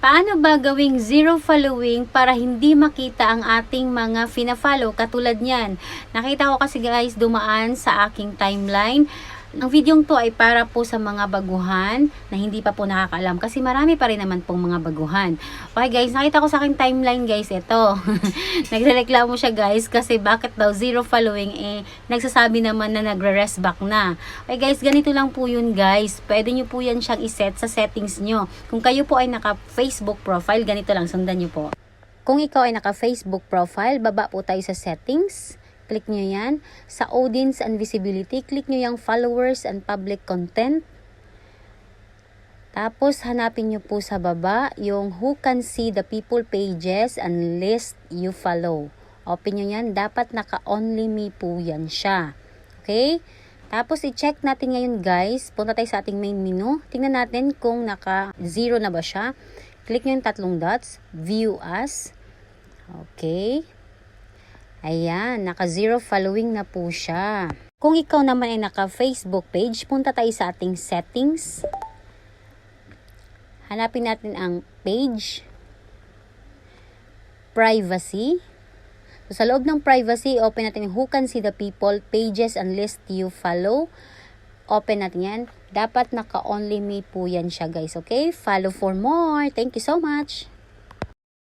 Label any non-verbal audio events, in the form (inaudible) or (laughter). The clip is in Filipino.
Paano ba gawing zero following para hindi makita ang ating mga fina-follow katulad niyan? Nakita ko kasi guys dumaan sa aking timeline. Ang videong to ay para po sa mga baguhan na hindi pa po nakakaalam kasi marami pa rin naman pong mga baguhan. Okay guys, nakita ko sa aking timeline guys, ito. (laughs) Nagrereklamo siya guys kasi bakit daw zero following eh nagsasabi naman na nagre-rest back na. Okay guys, ganito lang po yun guys. Pwede nyo po yan siyang iset sa settings nyo. Kung kayo po ay naka Facebook profile, ganito lang, sundan nyo po. Kung ikaw ay naka Facebook profile, baba po tayo sa settings. Click nyo yan. Sa audience and visibility, click nyo yung followers and public content. Tapos, hanapin nyo po sa baba yung who can see the people pages and list you follow. Open nyo yan. Dapat naka-only me po yan siya. Okay? Tapos, i-check natin ngayon guys. Punta tayo sa ating main menu. Tingnan natin kung naka-zero na ba siya. Click nyo yung tatlong dots. View as. Okay. Ayan, naka-zero following na po siya. Kung ikaw naman ay naka-Facebook page, punta tayo sa ating settings. Hanapin natin ang page. Privacy. So, sa loob ng privacy, open natin yung who can see the people, pages, and list you follow. Open natin yan. Dapat naka-only me po yan siya guys, okay? Follow for more. Thank you so much.